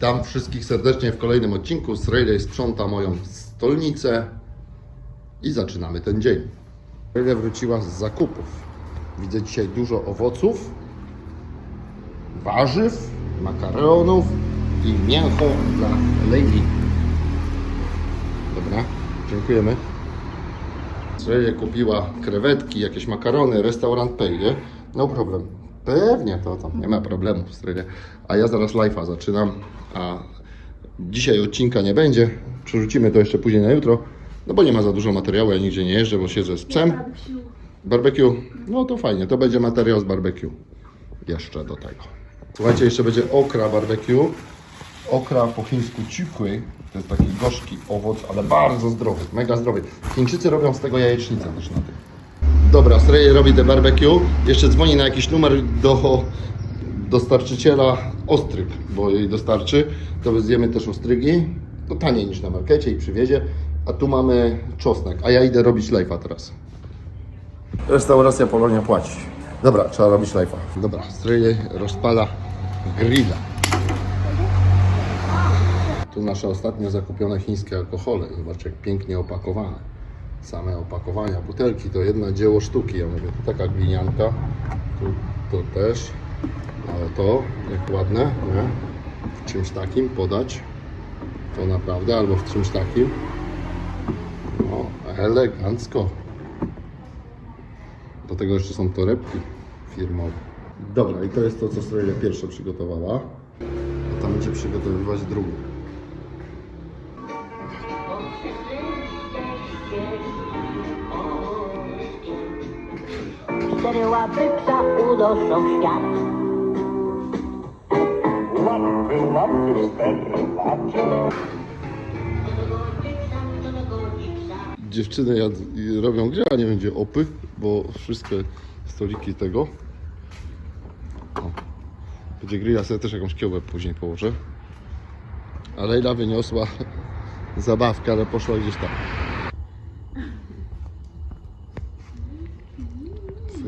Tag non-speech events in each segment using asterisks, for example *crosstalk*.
Witam wszystkich serdecznie w kolejnym odcinku. Srejlej sprząta moją stolnicę i zaczynamy ten dzień. Srejlej wróciła z zakupów. Widzę dzisiaj dużo owoców, warzyw, makaronów i mięcho dla Lejli. Dobra, dziękujemy. Srejlej kupiła krewetki, jakieś makarony, restaurant Pejle. No problem. Pewnie, to tam nie ma problemu. Srejlej. A ja zaraz live'a zaczynam, a dzisiaj odcinka nie będzie. Przerzucimy to jeszcze później na jutro, no bo nie ma za dużo materiału, ja nigdzie nie jeżdżę, bo siedzę z psem. Barbecue, no to fajnie, to będzie materiał z barbecue. Jeszcze do tego. Słuchajcie, jeszcze będzie okra barbecue. Okra po chińsku ciukły. To jest taki gorzki owoc, ale bardzo zdrowy, mega zdrowy. Chińczycy robią z tego jajecznicę też na. Dobra, Sreje robi te barbecue. Jeszcze dzwoni na jakiś numer do dostarczyciela ostryg, bo jej dostarczy. To zjemy też ostrygi. To taniej niż na markecie i przywiezie. A tu mamy czosnek, a ja idę robić live'a teraz. Restauracja Polonia płaci. Dobra, trzeba robić live'a. Dobra, Stryjej rozpala grilla. Tu nasze ostatnio zakupione chińskie alkohole. Zobaczcie, jak pięknie opakowane. Same opakowania, butelki to jedno dzieło sztuki. Ja mówię, tu taka glinianka, tu to też. Ale to, jak ładne, nie? W czymś takim podać. To naprawdę, albo w czymś takim. No, elegancko. Do tego jeszcze są torebki firmowe. Dobra, i to jest to, co Stroile pierwsze przygotowała. A tam będzie przygotowywać drugie. Cztery łapy psa unoszą świat. Łapy, łapy, cztery łapy. Dziewczyny jad, robią grę, a nie będzie opy, bo wszystkie stoliki tego. O. Będzie grill, ja sobie też jakąś kiełbę później położę. A Lejla wyniosła *laughs* zabawkę, ale poszła gdzieś tam.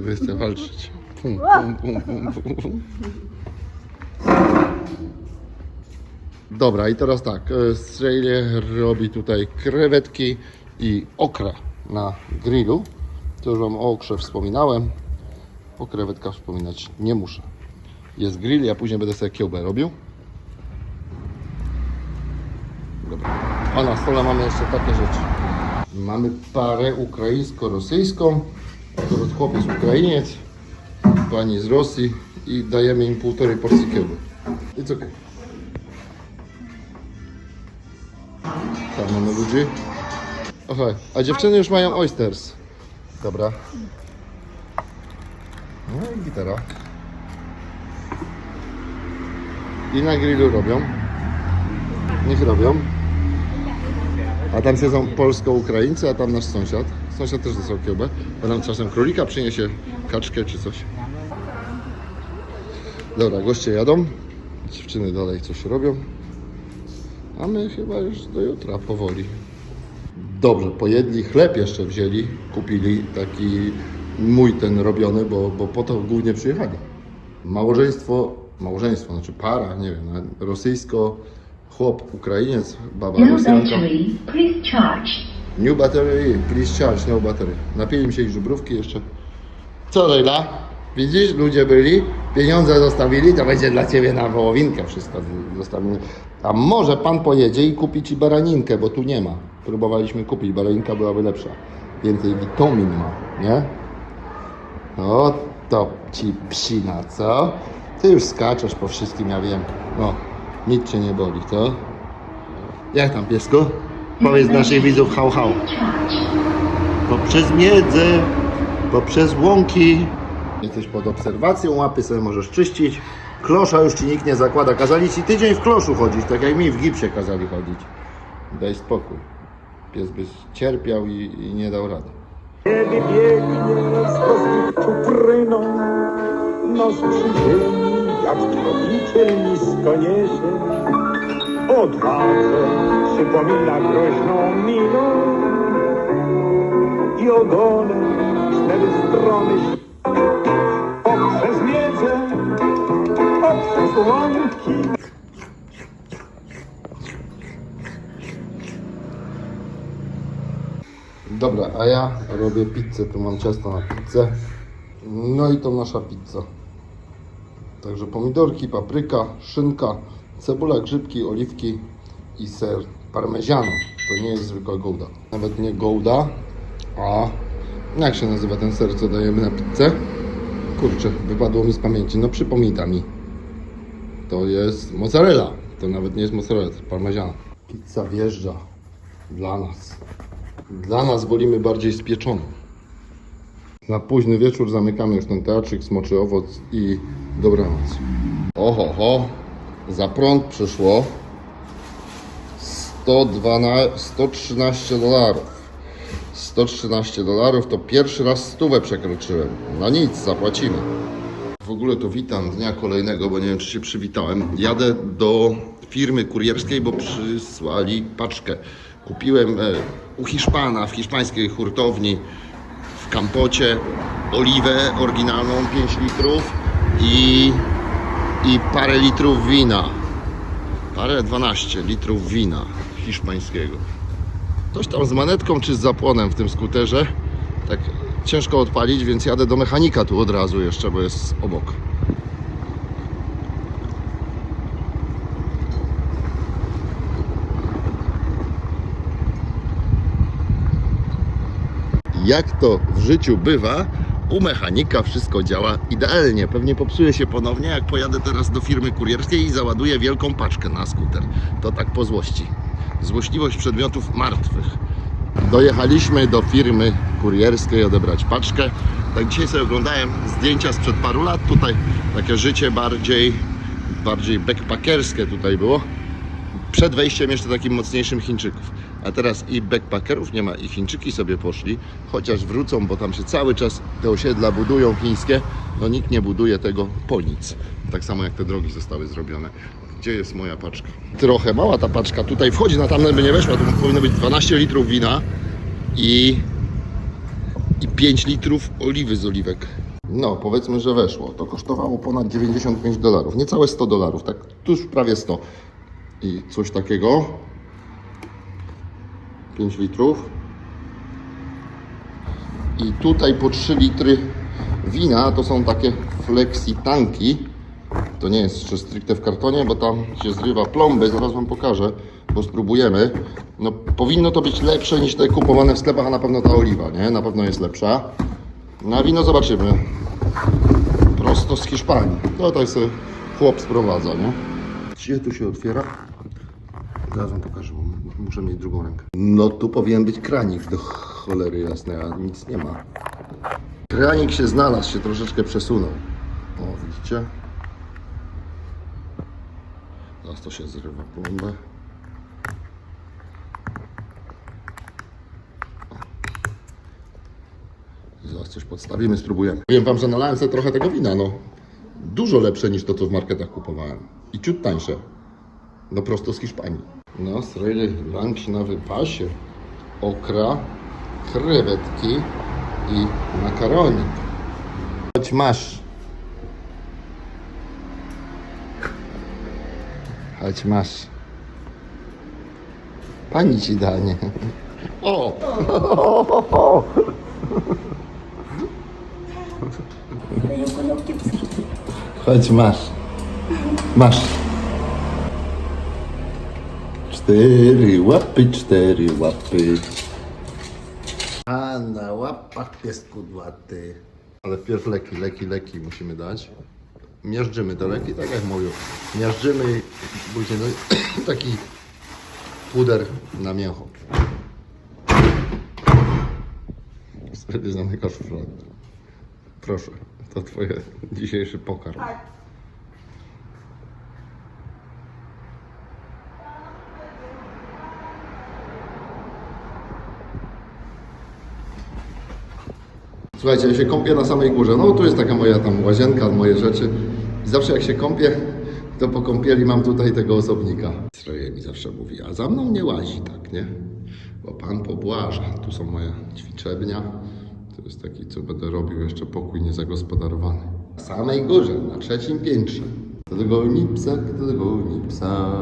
Wy chce walczyć. Pum, pum, pum, pum, pum. Dobra, i teraz tak, e, Strzelie robi tutaj krewetki i okra na grillu. To już Wam o okrze wspominałem. O krewetkach wspominać nie muszę. Jest grill, ja później będę sobie kiełbę robił. Dobra. A na stole mamy jeszcze takie rzeczy. Mamy parę ukraińsko-rosyjską. Akurat chłopiec Ukrainiec, pani z Rosji i dajemy im półtorej porcji kiełby. It's okay. Tam mamy ludzi. Aha, a dziewczyny już mają oysters. Dobra. No i gitara. I na grillu robią. Niech robią. A tam siedzą polsko-ukraińcy, a tam nasz sąsiad. Sąsiad też dostał kiełbę. Bo nam czasem królika przyniesie, kaczkę czy coś. Dobra, goście jadą. Dziewczyny dalej coś robią. A my chyba już do jutra powoli. Dobrze, pojedli, chleb jeszcze wzięli, kupili taki mój ten robiony, bo, bo po to głównie przyjechali. Małżeństwo, małżeństwo, znaczy para, nie wiem, rosyjsko, chłop Ukrainiec, baba Rosjanka. New battery, please charge, no battery. Napili się ich żubrówki jeszcze. Co Lejla? Widzisz, ludzie byli, pieniądze zostawili, to będzie dla Ciebie na wołowinkę wszystko zostawimy. A może Pan pojedzie i kupi Ci baraninkę, bo tu nie ma. Próbowaliśmy kupić, baraninka byłaby lepsza. Więcej witamin ma, nie? O, to Ci psina, co? Ty już skaczesz po wszystkim, ja wiem. No, nic Cię nie boli, co? Jak tam, piesku? Powiedz naszych widzów hał hał. Poprzez miedzę, poprzez łąki. Jesteś pod obserwacją, łapy sobie możesz czyścić. Klosza już ci nikt nie zakłada. Kazali ci tydzień w kloszu chodzić, tak jak mi w gipsie kazali chodzić. Daj spokój. Pies by cierpiał i, i nie dał rady. Kiedy biegnie z rozbitą pryną, nos przy ziemi, jak tropiciel nisko niesie odwadze przypomina groźną miną i ogole cztery strony poprzez miedzę, poprzez łąki. Dobra, a ja robię pizzę, tu mam ciasto na pizzę. No i to nasza pizza. Także pomidorki, papryka, szynka cebula, grzybki, oliwki i ser parmeziano. To nie jest zwykła gouda. Nawet nie gouda, a jak się nazywa ten ser, co dajemy na pizzę? Kurczę, wypadło mi z pamięci. No przypomina mi. To jest mozzarella. To nawet nie jest mozzarella, to jest parmeziano. Pizza wjeżdża dla nas. Dla nas wolimy bardziej spieczoną. Na późny wieczór zamykamy już ten teatrzyk, smoczy owoc i dobranoc. Oho, ho, za prąd przyszło 112, 113 dolarów. 113 dolarów to pierwszy raz stówę przekroczyłem. No nic, zapłacimy. W ogóle to witam dnia kolejnego, bo nie wiem czy się przywitałem. Jadę do firmy kurierskiej, bo przysłali paczkę. Kupiłem e, u Hiszpana w hiszpańskiej hurtowni w Kampocie oliwę oryginalną 5 litrów i, i parę litrów wina. Parę 12 litrów wina hiszpańskiego. Coś tam z manetką czy z zapłonem w tym skuterze. Tak ciężko odpalić, więc jadę do mechanika tu od razu jeszcze, bo jest obok. Jak to w życiu bywa, u mechanika wszystko działa idealnie. Pewnie popsuje się ponownie, jak pojadę teraz do firmy kurierskiej i załaduję wielką paczkę na skuter. To tak po złości. Złośliwość przedmiotów martwych. Dojechaliśmy do firmy kurierskiej odebrać paczkę. Tak dzisiaj sobie oglądałem zdjęcia sprzed paru lat. Tutaj takie życie bardziej, bardziej backpackerskie tutaj było. Przed wejściem jeszcze takim mocniejszym Chińczyków. A teraz i backpackerów nie ma i Chińczyki sobie poszli, chociaż wrócą, bo tam się cały czas te osiedla budują chińskie. No nikt nie buduje tego po nic. Tak samo jak te drogi zostały zrobione. Gdzie jest moja paczka? Trochę mała ta paczka. Tutaj wchodzi, na tamten by nie weszła. Tu powinno być 12 litrów wina i, i 5 litrów oliwy z oliwek. No, powiedzmy, że weszło. To kosztowało ponad 95 dolarów. Niecałe 100 dolarów, tak tuż prawie 100. I coś takiego. 5 litrów. I tutaj po 3 litry wina to są takie flexi tanki. To nie jest jeszcze stricte w kartonie, bo tam się zrywa plomby. Zaraz Wam pokażę, bo spróbujemy. No, powinno to być lepsze niż te kupowane w sklepach, a na pewno ta oliwa, nie? Na pewno jest lepsza. Na wino zobaczymy. Prosto z Hiszpanii. To tak sobie chłop sprowadza, nie? Gdzie tu się otwiera? Zaraz wam pokażę, bo muszę mieć drugą rękę. No tu powinien być kranik do cholery jasnej, a nic nie ma. Kranik się znalazł, się troszeczkę przesunął. O, widzicie? Zaraz to się zrywa plombę. Zaraz coś podstawimy, spróbujemy. Powiem wam, że nalałem sobie trochę tego wina, no. Dużo lepsze niż to, co w marketach kupowałem. I ciut tańsze. No prosto z Hiszpanii. No, sreli lunch na wypasie. Okra, krewetki i makaronik. Chodź masz. Chodź masz. Pani ci da, nie? O! Chodź masz. Masz. Cztery łapy, cztery łapy. A na łapach pies kudłaty. Ale wpierw leki, leki, leki musimy dać. Miażdżymy te leki, tak jak mówią. Miażdżymy i później no, *clears throat* taki puder na mięcho. Wtedy zamykasz szufladę. Proszę, to twoje dzisiejszy pokarm. Słuchajcie, ja się kąpię na samej górze. No tu jest taka moja tam łazienka, moje rzeczy. I zawsze jak się kąpię, to po kąpieli mam tutaj tego osobnika. Stroje mi zawsze mówi, a za mną nie łazi tak, nie? Bo Pan pobłaża. Tu są moja ćwiczebnia. To jest taki, co będę robił jeszcze pokój niezagospodarowany. Na samej górze, na trzecim piętrze. Do tego nipsa, do tego nipsa.